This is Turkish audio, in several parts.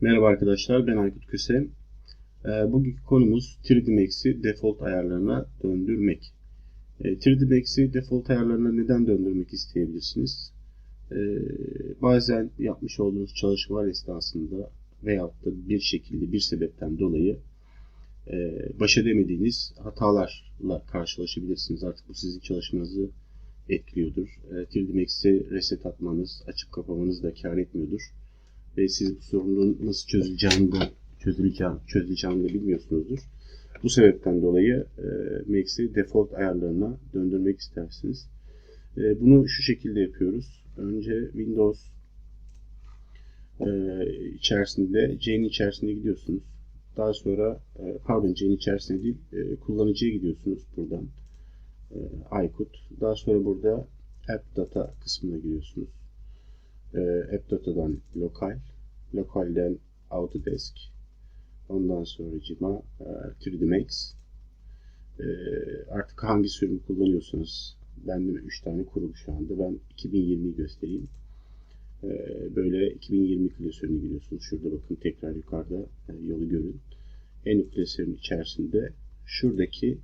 Merhaba arkadaşlar, ben Aykut Küse. Ee, Bugünkü konumuz 3D Max'i default ayarlarına döndürmek. Ee, 3D Max'i default ayarlarına neden döndürmek isteyebilirsiniz? Ee, Bazen yapmış olduğunuz çalışmalar esnasında veyahut da bir şekilde bir sebepten dolayı e, baş edemediğiniz hatalarla karşılaşabilirsiniz. Artık bu sizin çalışmanızı etkiliyordur. Ee, 3D Max'i reset atmanız, açıp kapamanız da kar etmiyordur ve siz bu sorunun nasıl çözüleceğini de çözüleceğini, çözüleceğini de bilmiyorsunuzdur. Bu sebepten dolayı e, Max'i default ayarlarına döndürmek istersiniz. E, bunu şu şekilde yapıyoruz. Önce Windows e, içerisinde, C'nin içerisinde gidiyorsunuz. Daha sonra, e, pardon C'nin içerisinde değil, e, kullanıcıya gidiyorsunuz buradan. E, Aykut. Daha sonra burada App Data kısmına giriyorsunuz e, AppData'dan lokal, lokalden Autodesk, ondan sonra cima e, 3D Max. E, artık hangi sürümü kullanıyorsanız, bende 3 tane kurulu şu anda. Ben 2020'yi göstereyim. E, böyle 2020 klasörüne giriyorsunuz. Şurada bakın tekrar yukarıda e, yolu görün. En klasörün içerisinde şuradaki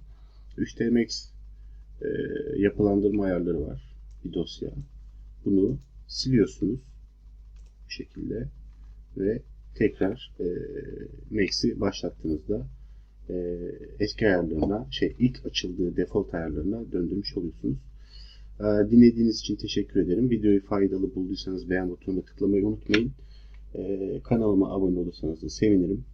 3D Max e, yapılandırma ayarları var. Bir dosya. Bunu siliyorsunuz şekilde ve tekrar e, Max'i başlattığınızda e, eski ayarlarına şey ilk açıldığı default ayarlarına döndürmüş oluyorsunuz. E, dinlediğiniz için teşekkür ederim. Videoyu faydalı bulduysanız beğen butonuna tıklamayı unutmayın. E, kanalıma abone olursanız da sevinirim.